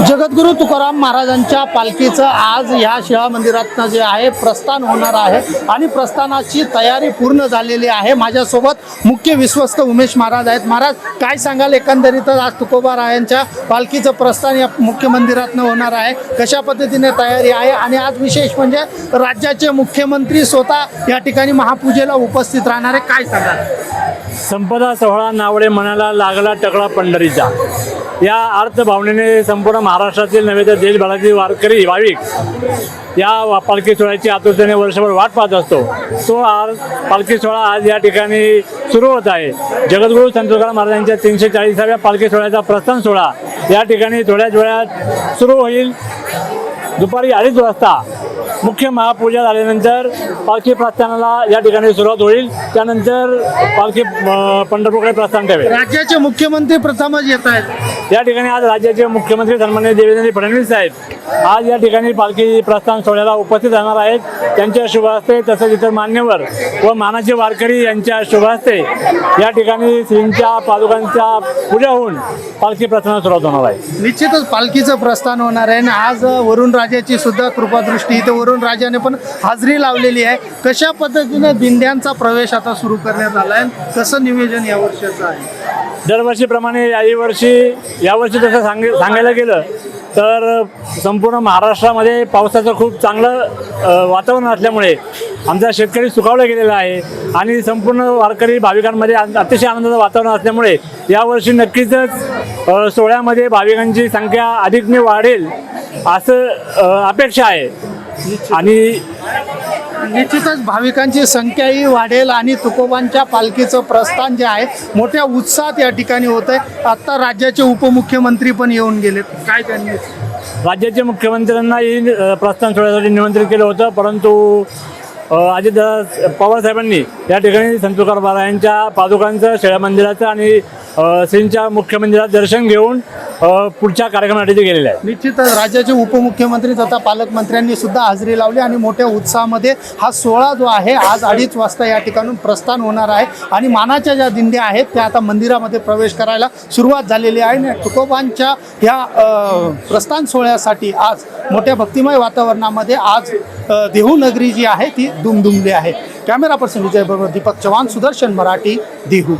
जगद्गुरू तुकाराम महाराजांच्या पालखीचं आज ह्या शिळा मंदिरातनं जे आहे प्रस्थान होणार आहे आणि प्रस्थानाची तयारी पूर्ण झालेली आहे. माझ्यासोबत मुख्य विश्वस्त उमेश महाराज आहेत. महाराज काय सांगाल? एकंदरीतच आज तुकोबा रायांच्या पालखीचं प्रस्थान या मुख्य मंदिरातनं होणार आहे. कशा पद्धतीने तयारी आहे? आणि आज विशेष म्हणजे राज्याचे मुख्यमंत्री स्वतः या ठिकाणी महापूजेला उपस्थित राहणार आहे. काय सांगाल? संपदा सोहळा नावडे मनाला लागला टकळा पंढरीचा. या अर्थभावनेने संपूर्ण महाराष्ट्रातील नव्हे तर देशभरातील वारकरी भाविक या वा- पालखी सोहळ्याची आतुरतेने वर्षभर वाट पाहत असतो. तो आज पालखी सोहळा आज या ठिकाणी सुरू होत आहे. जगद्गुरू संत तुकाराम महाराजांच्या तीनशे चाळीसाव्या पालखी सोहळ्याचा प्रस्थान सोहळा या ठिकाणी थोड्याच वेळात सुरू होईल. दुपारी अडीच वाजता मुख्य महापूजा झाल्यानंतर पालखी प्रस्थानाला या ठिकाणी सुरुवात होईल. त्यानंतर पालखी पंढरपूरकडे प्रस्थान ठेवेल. राज्याचे मुख्यमंत्री प्रथमच येत आहेत. या ठिकाणी आज राज्याचे मुख्यमंत्री सन्मान्य देवेंद्र फडणवीस साहेब आज या ठिकाणी पालखी प्रस्थान सोहळ्याला उपस्थित राहणार आहेत. त्यांच्या शुभ हस्ते तसंच इतर मान्यवर व मानाचे वारकरी यांच्या शुभ हस्ते या ठिकाणी श्रींच्या पादुकांच्या पूजा होऊन पालखी प्रस्थानाला सुरुवात होणार आहे. निश्चितच पालखीचं प्रस्थान होणार आहे आणि आज वरुण राजाची सुद्धा कृपादृष्टी. इथे वरुण राजाने पण हाजरी लावलेली आहे. कशा पद्धतीने दिंड्यांचा प्रवेश आता सुरू करण्यात आला आहे कसं नियोजन या वर्षाचं आहे? दरवर्षीप्रमाणे याही वर्षी यावर्षी तसं सांग सांगायला गेलं तर संपूर्ण महाराष्ट्रामध्ये पावसाचं खूप चांगलं वातावरण असल्यामुळे आमचा शेतकरी सुखावला गेलेला आहे आणि संपूर्ण वारकरी भाविकांमध्ये अतिशय आनंदाचं वातावरण असल्यामुळे यावर्षी नक्कीच सोहळ्यामध्ये भाविकांची संख्या अधिकने वाढेल असं अपेक्षा आहे. आणि निश्चितच भाविकांची संख्याही वाढेल आणि तुकोबांच्या पालखीचं प्रस्थान जे आहे मोठ्या उत्साहात या ठिकाणी होत आहे. आत्ता राज्याचे उपमुख्यमंत्री पण येऊन गेलेत. काय त्यांनी? राज्याच्या मुख्यमंत्र्यांनाही प्रस्थान सोहळ्यासाठी निमंत्रित केलं होतं परंतु अजित पवार साहेबांनी या ठिकाणी संत तुकाराम महाराजांच्या पादुकांचं शेळ्या मंदिराचं आणि श्रींच्या मुख्य मंदिरात दर्शन घेऊन पुढच्या कार्यक्रमासाठी ते गेलेले आहेत. निश्चितच राज्याचे उपमुख्यमंत्री तथा पालकमंत्र्यांनी सुद्धा हजेरी लावली आणि मोठ्या उत्साहामध्ये हा सोहळा जो आहे आज अडीच वाजता या ठिकाणून प्रस्थान होणार आहे. आणि मानाच्या ज्या दिंड्या आहेत त्या आता मंदिरामध्ये प्रवेश करायला सुरुवात झालेली आहे. आणि तुकोबांच्या ह्या प्रस्थान सोहळ्यासाठी आज मोठ्या भक्तिमय वातावरणामध्ये आज देहू नगरी जी आहे ती दुमदुमली आहे. कॅमेरा पर्सन विजय बरोबर दीपक चव्हाण सुदर्शन मराठी देहू.